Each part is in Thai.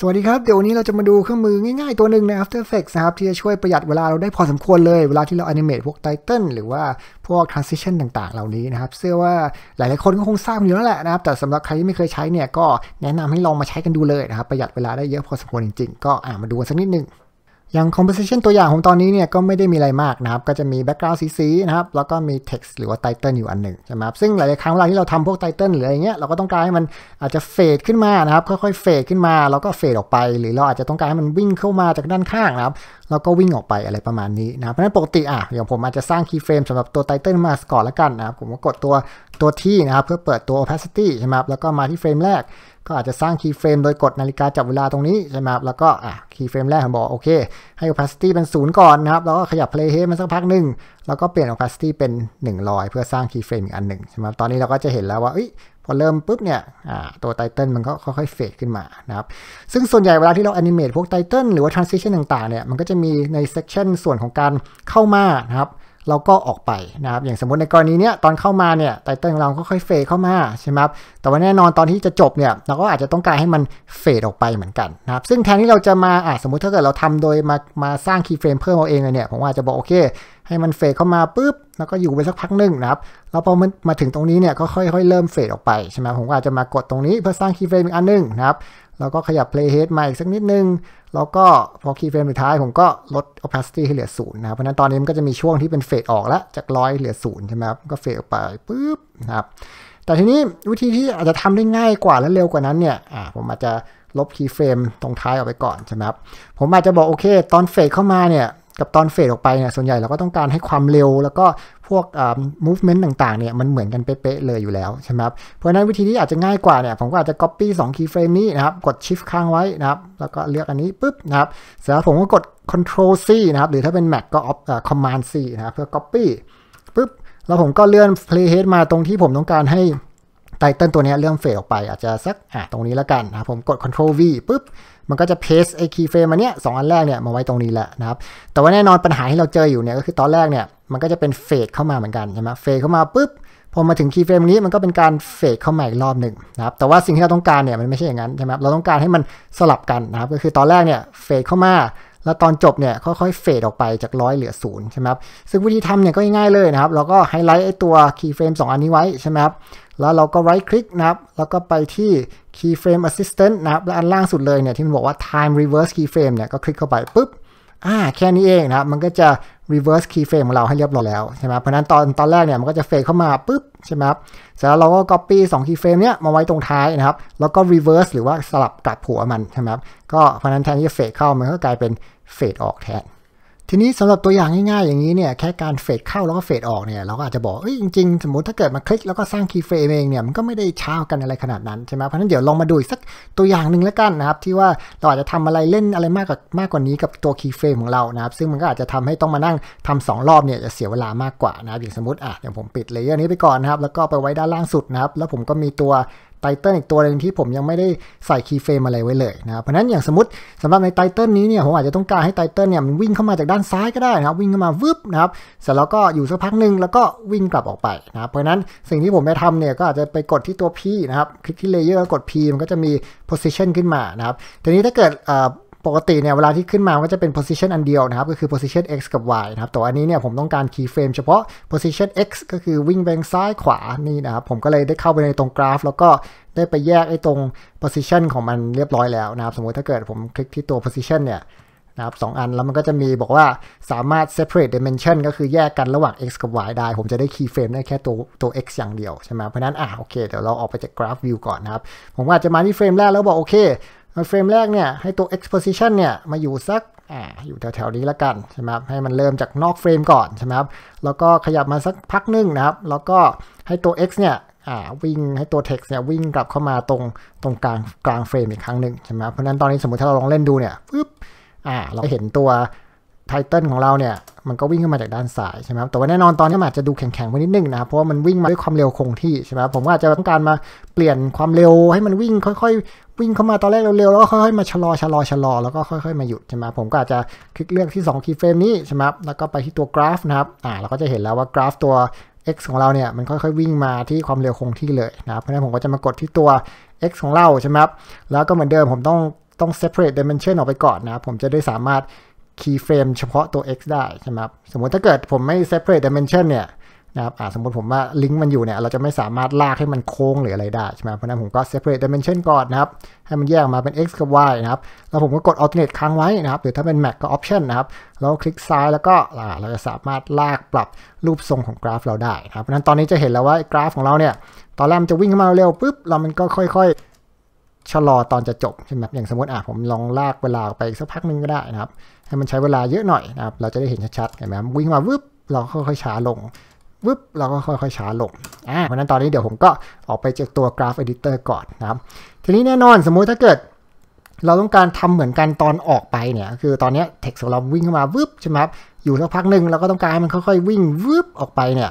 สวัสดีครับ เดี๋ยววันนี้เราจะมาดูเครื่องมือง่ายๆ ตัวหนึ่งใน After Effects นะครับ ที่จะช่วยประหยัดเวลาเราได้พอสมควรเลย เวลาที่เราแอนิเมตพวกไตเติลหรือว่าพวก transition ต่างๆ เหล่านี้นะครับเชื่อว่าหลายๆคนก็คงทราบอยู่แล้วแหละนะครับ แต่สำหรับใครที่ไม่เคยใช้เนี่ยก็แนะนำให้ลองมาใช้กันดูเลยนะครับประหยัดเวลาได้เยอะพอสมควรจริงๆ ก็อ่ามาดูกันสักนิดนึง อย่าง composition ตัวอย่างของตอนนี้เนี่ยก็ไม่ได้มีอะไรมากนะครับ ก็จะมี background สีๆนะครับ แล้วก็มี text หรือว่า title อยู่อันหนึ่งใช่ไหมครับ ซึ่งหลายๆครั้งเวลาที่เราทำพวก title หรืออะไรเงี้ย เราก็ต้องการให้มันอาจจะเฟดขึ้นมานะครับ ค่อยๆเฟดขึ้นมา แล้วก็เฟดออกไป หรือเราอาจจะต้องการให้มันวิ่งเข้ามาจากด้านข้างนะครับ แล้วก็วิ่งออกไปอะไรประมาณนี้นะเพราะฉะนั้นปกติอะอย่างผมอาจจะสร้าง keyframe สำหรับตัว title มาก่อนล้วกันนะครับ ผมก็กดตัวตัวที่นะครับ เพื่อเปิดตัว opacity ใช่ไหมครับ แล้วก็มาที่เฟรมแรก ก็อาจจะสร้างคีย์เฟรมโดยกดนาฬิกาจับเวลาตรงนี้ใช่ไหมครับ แล้วก็อะคีย์เฟรมแรกผมบอกโอเค ให้ opacity เป็นศูนย์ก่อนนะครับ แล้วก็ขยับ play head มาสักพักหนึ่ง แล้วก็เปลี่ยน opacity เป็น 100 เพื่อสร้างคีย์เฟรมอีกอันหนึ่งใช่ไหมตอนนี้เราก็จะเห็นแล้วว่าพอเริ่มปุ๊บเนี่ยตัวไตเติลมันก็ค่อยๆเฟดขึ้นมานะครับ ซึ่งส่วนใหญ่เวลาที่เราแอนิเมตพวกไตเติลหรือว่า transition ต่างๆเนี่ย มันก็จะมีใน section ส่วนของการเข้ามานะครับ เราก็ออกไปนะครับ อย่างสมมติในกรณีนี้ตอนเข้ามาเนี่ยไตเติ้ลของเราก็ค่อยเฟดเข้ามาใช่ไหมครับ แต่ว่าแน่นอนตอนที่จะจบเนี่ยเราก็อาจจะต้องการให้มันเฟดออกไปเหมือนกันนะครับ ซึ่งแทนที่เราจะมาอะสมมติถ้าเกิดเราทำโดยมามาสร้างคีย์เฟรมเพิ่มเอาเองเลยเนี่ย ผมว่าจะบอกโอเค ให้มันเฟดเข้ามาปุ๊บแล้วก็อยู่ไปสักพักหนึ่งนะครับแล้วพอมันมาถึงตรงนี้เนี่ยก็ค่อยๆเริ่มเฟดออกไปใช่ไหมผมอาจจะมากดตรงนี้เพื่อสร้างคีย์เฟรมอีกอันนึงนะครับ แล้วก็ขยับ play head มาอีกสักนิดนึง แล้วก็พอคีย์เฟรมสุดท้ายผมก็ลด opacity ให้เหลือศูนย์นะครับ เพราะนั้นตอนนี้มันก็จะมีช่วงที่เป็นเฟดออกแล้ว จากร้อยเหลือศูนย์ใช่ไหมครับ ก็เฟดออกไปปุ๊บนะครับ แต่ทีนี้วิธีที่อาจจะทำได้ง่ายกว่าและเร็วกว่านั้นเนี่ย อ่า ผมอาจจะลบคีย์เฟรมตรงท้ายออกไปก่อนใช่ไหมครับ ผมอาจจะบอกโอเค ตอนเฟดเข้ามาเนี่ย กับตอนเฟดออกไปเนี่ยส่วนใหญ่เราก็ต้องการให้ความเร็ว แล้วก็พวก movement ต่างๆเนี่ยมันเหมือนกันเป๊ะๆเลยอยู่แล้วใช่ไหมครับเพราะฉะนั้นวิธีที่อาจจะง่ายกว่าเนี่ยผมก็อาจจะ copy 2 keyframe นี้นะครับกด shift ค้างไว้นะครับแล้วก็เลือกอันนี้ปุ๊บนะครับเสร็จแล้วผมก็กด control C นะครับหรือถ้าเป็น Mac ก็ command C นะครับเพื่อ copy ปุ๊บแล้วผมก็เลื่อน playhead มาตรงที่ผมต้องการให้ ไตเติลตัวนี้เลื่อนเฟดออกไปอาจจะสักอะตรงนี้แล้วกันนะผมกด control V ปุ๊บ มันก็จะเพสไอ้คีย์เฟรมอันเนี้ยสองอันแรกเนี่ยมาไว้ตรงนี้แหละนะครับ แต่ว่าแน่นอนปัญหาที่เราเจออยู่เนี่ยก็คือตอนแรกเนี่ยมันก็จะเป็นเฟดเข้ามาเหมือนกันใช่ไหมเฟดเข้ามาปุ๊บพอมาถึงคีย์เฟรมนี้มันก็เป็นการเฟดเข้ามาอีกรอบหนึ่งนะครับแต่ว่าสิ่งที่เราต้องการเนี่ยมันไม่ใช่อย่างนั้นใช่ไหมเราต้องการให้มันสลับกันนะครับก็คือตอนแรกเนี่ยเฟดเข้ามาแล้วตอนจบเนี่ยค่อยๆเฟดออกไปจากร้อยเหลือศูนย์ใช่ไหมครับซึ่งวิธีทำเนี่ยก็ง่ายๆเลยนะครับ เราก็ไฮไลท์ไอ้ตัวคีย์เฟรม2อันนี้ไว้ใช่ไหมครับ แล้วเราก็ right click นะครับแล้วก็ไปที่ keyframe assistant นะครับและอันล่างสุดเลยเนี่ยที่มันบอกว่า time reverse keyframe เนี่ยก็คลิกเข้าไปปุ๊บอ่าแค่นี้เองนะครับมันก็จะ reverse keyframe ของเราให้เรียบร้อยแล้วใช่ไหมเพราะนั้นตอนตอนแรกเนี่ยมันก็จะเฟดเข้ามาปุ๊บใช่ไหมครับเสร็จแล้วเราก็ copy 2 keyframe เนี้ยมาไว้ตรงท้ายนะครับ แล้วก็ reverse หรือว่าสลับกลับหัวมันใช่ไหมครับก็เพราะนั้นแทนที่จะเฟดเข้ามันก็กลายเป็นเฟดออกแทน ทีนี้สำหรับตัวอย่างง่ายๆอย่างนี้เนี่ยแค่การเฟดเข้าแล้วก็เฟดออกเนี่ยเราก็อาจจะบอกเอ้ยจริงๆ สมมติถ้าเกิดมาคลิกแล้วก็สร้างคีย์เฟรมเองเนี่ยมันก็ไม่ได้ช้ากันอะไรขนาดนั้นใช่ไหมเพราะฉะนั้นเดี๋ยวลองมาดูสักตัวอย่างหนึ่งแล้วกันนะครับที่ว่าเราอาจจะทำอะไรเล่นอะไรมากกว่ามากกว่านี้กับตัวคีย์เฟรมของเรานะครับซึ่งมันก็อาจจะทำให้ต้องมานั่งทำสองรอบเนี่ยจะเสียเวลามากกว่านะครับอย่างสมมติอะเดี๋ยวผมปิดเลเยอร์นี้ไปก่อนนะครับแล้วก็ไปไว้ด้านล่างสุดนะครับแล้วผมก็มีตัว ไตเติลอีกตัวหนึ่งที่ผมยังไม่ได้ใส่คีย์เฟรมอะไรไว้เลยนะครับเพราะนั้นอย่างสมมติสำหรับในไตเติลนี้เนี่ยผมอาจจะต้องการให้ไตเติลเนี่ยมันวิ่งเข้ามาจากด้านซ้ายก็ได้นะครับ วิ่งเข้ามาวึบนะครับเสร็จแล้วก็อยู่สักพักหนึ่งแล้วก็วิ่งกลับออกไปนะครับเพราะนั้นสิ่งที่ผมจะทำเนี่ยก็อาจจะไปกดที่ตัว P นะครับคลิกที่เลเยอร์กด P มันก็จะมี position ขึ้นมานะครับทีนี้ถ้าเกิด ปกติเนี่ยเวลาที่ขึ้นมาก็จะเป็น position อันเดียวนะครับ ก็คือ position x กับ y นะครับ แต่อันนี้เนี่ยผมต้องการ keyframe เฉพาะ position x ก็คือวิ่งไปซ้ายขวานี่นะครับ ผมก็เลยได้เข้าไปในตรงกราฟ แล้วก็ได้ไปแยกไอ้ตรง position ของมันเรียบร้อยแล้วนะครับ สมมติถ้าเกิดผมคลิกที่ตัว position เนี่ยนะครับสอันแล้วมันก็จะมีบอกว่าสามารถ separate dimension ก็คือแยกกันระหว่าง x กับ y ได้ ผมจะได้ keyframe ได้แค่ตัวตัว x อย่างเดียวใช่ไหมเพราะนั้นอะโอเคเดี๋ยวเราออกไปจาก graph view ก่อนนะครับ ผมอาจจะมาที่เฟรมแรกแล้วบอกโอเค เฟรมแรกเนี่ยให้ตัว exposition เนี่ยมาอยู่สักอ่าอยู่แถวๆนี้ละกันใช่ไหมครับให้มันเริ่มจากนอกเฟรมก่อนใช่ไหมครับแล้วก็ขยับมาสักพักนึงนะครับ แล้วก็ให้ตัว x เนี่ยอ่าวิ่งให้ตัว text เนี่ยวิ่งกลับเข้ามาตรงตรงกลางกลางเฟรมอีกครั้งหนึ่งใช่ไหมครับเพราะนั้นตอนนี้สมมติถ้าเราลองเล่นดูเนี่ยปึ๊บอ่าเราเห็นตัวไทเติลของเราเนี่ยมันก็วิ่งขึ้นมาจากด้านซ้ายใช่ไหมครับแต่ว่าแน่นอนตอนนี้อาจจะดูแข็งๆไปนิดนึงนะครับเพราะว่ามันวิ่งมาด้วยความเร็วคงที่ใช่ไหมผมก็อาจจะต้องการมาเปลี่ยนความเร็วให้มันวิ่งค่อย วิ่งเข้ามาตอนแรกเร็วๆแล้วก็ค่อยๆมาชะลอชะลอชะลอแล้วก็ค่อยๆมาหยุดใช่ไหมผมก็อาจจะคลิกเลือกที่2คีย์เฟรมนี้ใช่ไหมครับแล้วก็ไปที่ตัวกราฟนะครับอ่าเราก็จะเห็นแล้วว่ากราฟตัว x ของเราเนี่ยมันค่อยๆวิ่งมาที่ความเร็วคงที่เลยนะครับเพราะฉะนั้นผมก็จะมากดที่ตัว x ของเราใช่ไหมครับแล้วก็เหมือนเดิมผมต้องต้อง separate dimension ออกไปก่อนนะผมจะได้สามารถ keyframe เฉพาะตัว x ได้ใช่ไหมครับสมมติถ้าเกิดผมไม่ separate dimension เนี่ย นะครับสมมติผมว่าลิงก์มันอยู่เนี่ยเราจะไม่สามารถลากให้มันโค้งหรืออะไรได้ใช่ไหมเพราะนั้นผมก็ separate dimension ก่อนนะครับให้มันแยกมาเป็น x กับ y นะครับแล้วผมก็กด alternate ค้างไว้นะครับหรือถ้าเป็น Mac ก็ option นะครับแล้วคลิกซ้ายแล้วก็เราจะสามารถลากปรับรูปทรงของกราฟเราได้นะครับเพราะนั้นตอนนี้จะเห็นแล้วว่ากราฟของเราเนี่ยตอนแรกมันจะวิ่งเข้ามาเร็วปุ๊บเรามันก็ค่อยๆชะลอตอนจะจบใช่ไหมอย่างสมมติอะผมลองลากเวลาไปสักพักนึงก็ได้นะครับให้มันใช้เวลาเยอะหน่อยนะครับเราจะได้เห็นชัดๆเห็นไหมวิ่งมาวึบเราค่อยๆช้าลง วึบเราก็ค่อยๆช้าลงอ่าเพราะนั้นตอนนี้เดี๋ยวผมก็ออกไปจากตัวกราฟเอดิเตอร์ก่อนนะครับ ทีนี้แน่นอนสมมุติถ้าเกิด เราต้องการทำเหมือนกันตอนออกไปเนี่ยคือตอนนี้เท็กซ์ของเราวิ่งเข้ามาวึบใช่ไหมครับอยู่สักพักหนึ่งเราก็ต้องการให้มันค่อยๆ วิ่งวึบออกไปเนี่ย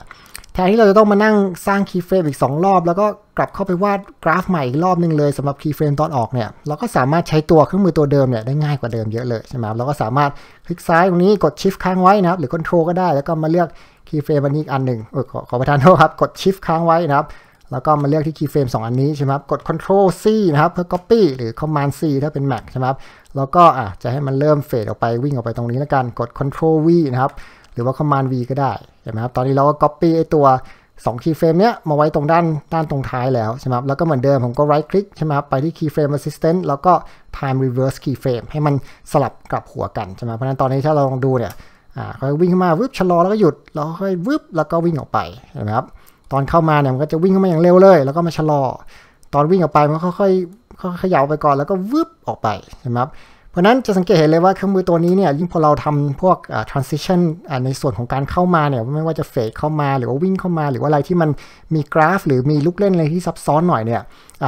แทนที่เราจะต้องมานั่งสร้างคีย์เฟรมอีก 2 รอบ แล้วก็กลับเข้าไปวาดกราฟใหม่อีกรอบนึงเลยสำหรับคีย์เฟรมตอนออกเนี่ยเราก็สามารถใช้ตัวเครื่องมือตัวเดิมเนี่ยได้ง่ายกว่าเดิมเยอะเลยใช่ไหมครับเราก็สามารถคลิกซ้ายตรงนี้กด shift ค้างไว้นะครับหรือ control ก็ได้แล้วก็มาเลือก คีย์เฟรมอันนี้อีกอันหนึ่งอขอขอประทานโทษครับ กด shift ค้างไว้นะครับ แล้วก็มาเลือกที่คีย์เฟรม2 อันนี้ใช่ไหมครับ กด control C นะครับ เพื่อ copy หรือ command C ถ้าเป็น Mac ใช่ไหมครับ แล้วก็อะจะให้มันเริ่มเฟดออกไปวิ่งออกไปตรงนี้แล้วกัน กด control V นะครับ หรือว่า command V ก็ได้ใช่ไหมครับ ตอนนี้เราก็ copy ไอตัว2 keyframe เนี้ยมาไว้ตรงด้านด้านตรงท้ายแล้วใช่ไหมครับ แล้วก็เหมือนเดิมผมก็ right click ใช่ไหมครับ ไปที่ keyframe assistant แล้วก็ time reverse keyframe ให้มันสลับกลับหัวกันใช่ไหมเพราะฉะนั้นตอนนี้ถ้าเราลองดูเนี่ย อ่าค่อยวิ่งเข้ามา วึบชะลอแล้วก็หยุด แล้วค่อยวึบแล้วก็วิ่งออกไปเห็นไหมครับ ตอนเข้ามาเนี่ยมันก็จะวิ่งเข้ามาอย่างเร็วเลย แล้วก็มาชะลอ ตอนวิ่งออกไปมันค่อยๆค่อยเขย่าไปก่อนแล้วก็วึบออกไปเห็นไหมครับเพราะนั้นจะสังเกตเห็นเลยว่าเครื่องมือตัวนี้เนี่ยยิ่งพอเราทำพวก transition ในส่วนของการเข้ามาเนี่ยไม่ว่าจะเฟดเข้ามาหรือว่าวิ่งเข้ามา หรือว่าอะไรที่มันมีกราฟ หรือมีลูกเล่นอะไรที่ซับซ้อนหน่อยเนี่ย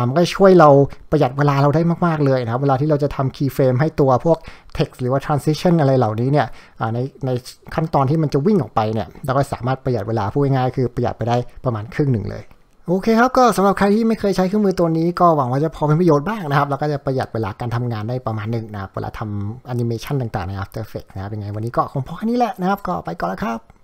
มันก็ช่วยเราประหยัดเวลาเราได้มาก ๆ เลยนะครับเวลาที่เราจะทำ keyframe ให้ตัวพวก text หรือว่า transition อะไรเหล่านี้เนี่ยในในขั้นตอนที่มันจะวิ่งออกไปเนี่ยเราก็สามารถประหยัดเวลาพูดง่ายๆคือประหยัดไปได้ประมาณครึ่งหนึ่งเลยโอเคครับก็สำหรับใครที่ไม่เคยใช้เครื่องมือตัวนี้ก็หวังว่าจะพอเป็นประโยชน์บ้างนะครับ แล้วก็จะประหยัดเวลาการทำงานได้ประมาณหนึ่งนะครับเวลาทำแอนิเมชันต่างๆใน After Effects นะครับเป็นไงวันนี้ก็คงพอแค่นี้แหละนะครับ ก็ไปก่อนแล้วครับ